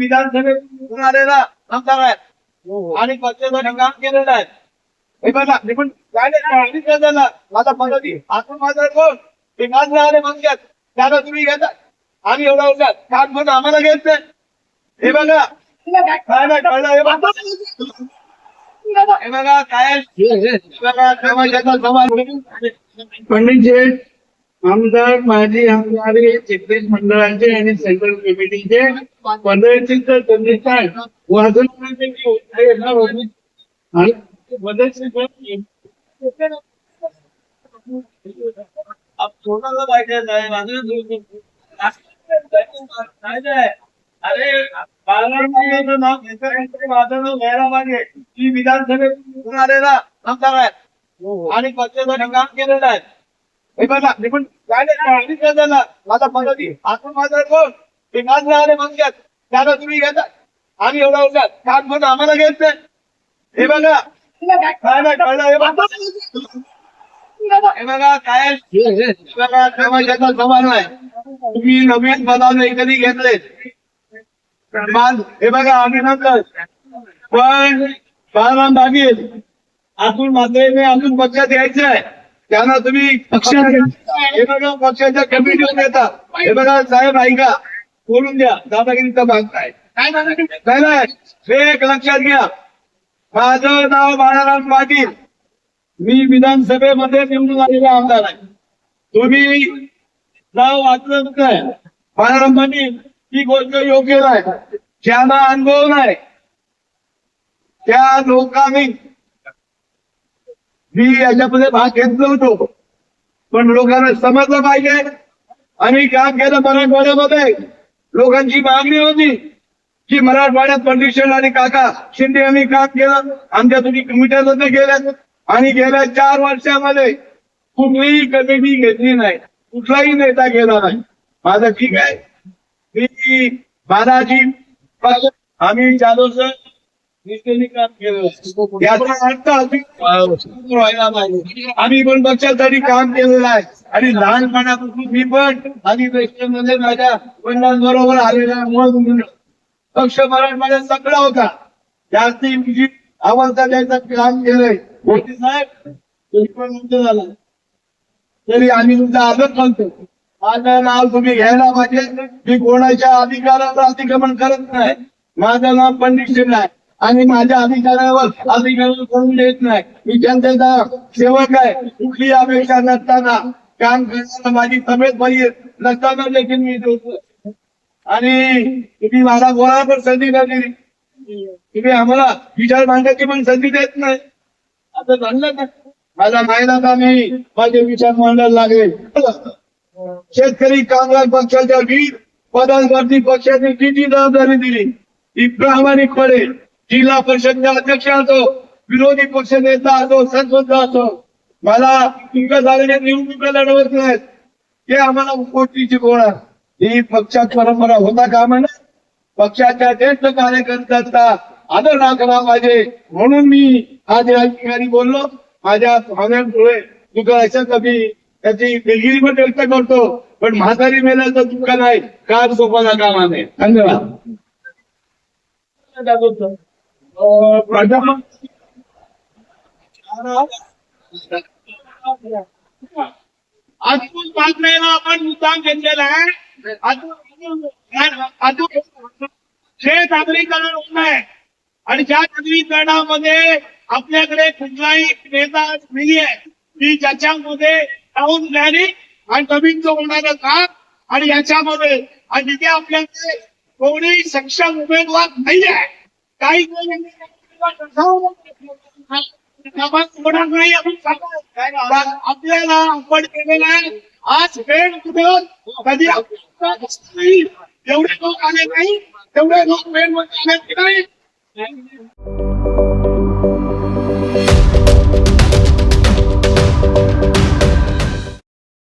विधानसभेत निवडून आलेला आमदार आहे आणि पक्षासाठी काम केलेलं आहे हे बघा मी पण काय नाही सांगितलं त्याला माझा पद्धती आपण माझा कोण ते माझ राहिले म्हणतात त्याला तुम्ही घेता. आम्ही एवढा होता काम पण आम्हाला नाही. हे बघा. काय नाही कळलं हे बघा. हे हे पंडित आमदार माजी आमदार हे चित्रेश मंडळाचे आणि सेंट्रल कमिटीचे पदचित्र त्यांचे आणि काय? अरे नाव घ्यायला पाहिजे की विधानसभेत आलेला आमदार आहे आणि पक्षासाठी काम केलेलं आहे. माझा पद्धती आपण माझा कोण ते माझ राहिले म्हणतात त्याला तुम्ही घेता. आम्ही एवढा होता काम पण आम्हाला घ्यायचं नाही. हे बघा. काय कळलं? हे बघा. हे बघा काय बघा समाजाचा सवाल तुम्ही नवीन पदाने कधी घेतले. हे बघा आम्ही अभिनंदन पण बाळाराम बागेल अजून मात्र अजून पक्षात यायचं आहे. त्यांना तुम्ही बघा पक्षाच्या कमिटीवर येता हे बघा साहेब ऐका. बोलून द्या. दादागिरीचा भाग काय नाही नाही हे एक लक्षात घ्या. माझं नाव बाळाराम पाटील. मी विधानसभेमध्ये निवडून आलेला आमदार आहे. तुम्ही नाव वाचलं नाही बाळाराम पाटील ही गोष्ट योग्य नाही. ज्यांना अनुभव नाही त्या लोकांनी मी याच्यामध्ये भाग घेतलो होतो पण लोकांना समजलं पाहिजे. आम्ही काम केलं मराठवाड्यामध्ये. लोकांची मागणी होती की मराठवाड्यात पंडित आणि काका शिंदे यांनी काम केलं. आमच्या तुम्ही कमिट्यामध्ये गेल्या आणि गेल्या चार वर्षामध्ये कुठलीही कमिटी घेतली नाही. कुठलाही नेता गेला नाही. माझं ठीक आहे. मी बालाजी आम्ही जाधव सर. याचा अर्थ अजून व्हायला आम्ही पण पक्षासाठी काम केलेलं आहे. आणि लहानपणापासून मी पण आणि मध्ये माझ्या वडिलांबरोबर आलेला मग पक्ष मराठवाड्यात सगळा होता. जास्ती जी आवडता द्यायचं काम केलंय. मोदी साहेब तुम्ही पण म्हणतो झाला. तरी आम्ही तुमचा आदर करतो. माझं नाव तुम्ही घ्यायला पाहिजे. मी कोणाच्या अधिकाराचं अतिक्रमण करत नाही. माझं नाव पंडित शिंदे आहे. आणि माझ्या अधिकारावर अधिकार करून देत नाही? मी जनतेचा सेवक आहे. कुठली अपेक्षा नसताना काम करताना माझी तब्येत बरी नसताना देखील मी देतो आणि तुम्ही मला बोला पण संधी नाही दिली. तुम्ही आम्हाला विचार मांडण्याची पण संधी देत नाही. आता झालं ना. माझा महिना मी माझे विचार मांडायला लागले. शेतकरी कामगार पक्षाच्या वीज पदांवरती पक्षाने किती जबाबदारी दिली? ती प्रामाणिकपणे जिल्हा परिषदच्या अध्यक्ष असो विरोधी पक्ष नेता असो सरपंच असो मला तुमच्या झालेल्या निवडणुका लढवत नाहीत. ते आम्हाला गोष्टी शिकवणार ही पक्षात परंपरा होता का म्हणा पक्षाच्या ज्येष्ठ कार्यकर्त्यांचा आदर राखला पाहिजे. म्हणून मी आज या ठिकाणी बोललो. माझ्या भावनांमुळे दुःखाच्या कमी त्याची दिलगिरी पण व्यक्त करतो. पण म्हातारी मेल्याचं दुःख नाही. काम सोपाला कामा नये. धन्यवाद. अजून पाच महिना आपण मुद्दाम घेतलेला आहे अजून अजून शेत होत आहे आणि ज्या आगरीकरणामध्ये आपल्याकडे कुठलाही नेता नाही आहे की ज्याच्यामध्ये टाऊन प्लॅनिंग आणि नवीन होणारं काम आणि याच्यामध्ये आणि तिथे आपल्याकडे कोणी सक्षम उमेदवार नाही आहे काही आपण आपल्याला आपण केलेला आहे. आज वेळ कुठं कधी एवढे लोक आले नाही. तेवढे लोक वेळमध्ये आले नाही.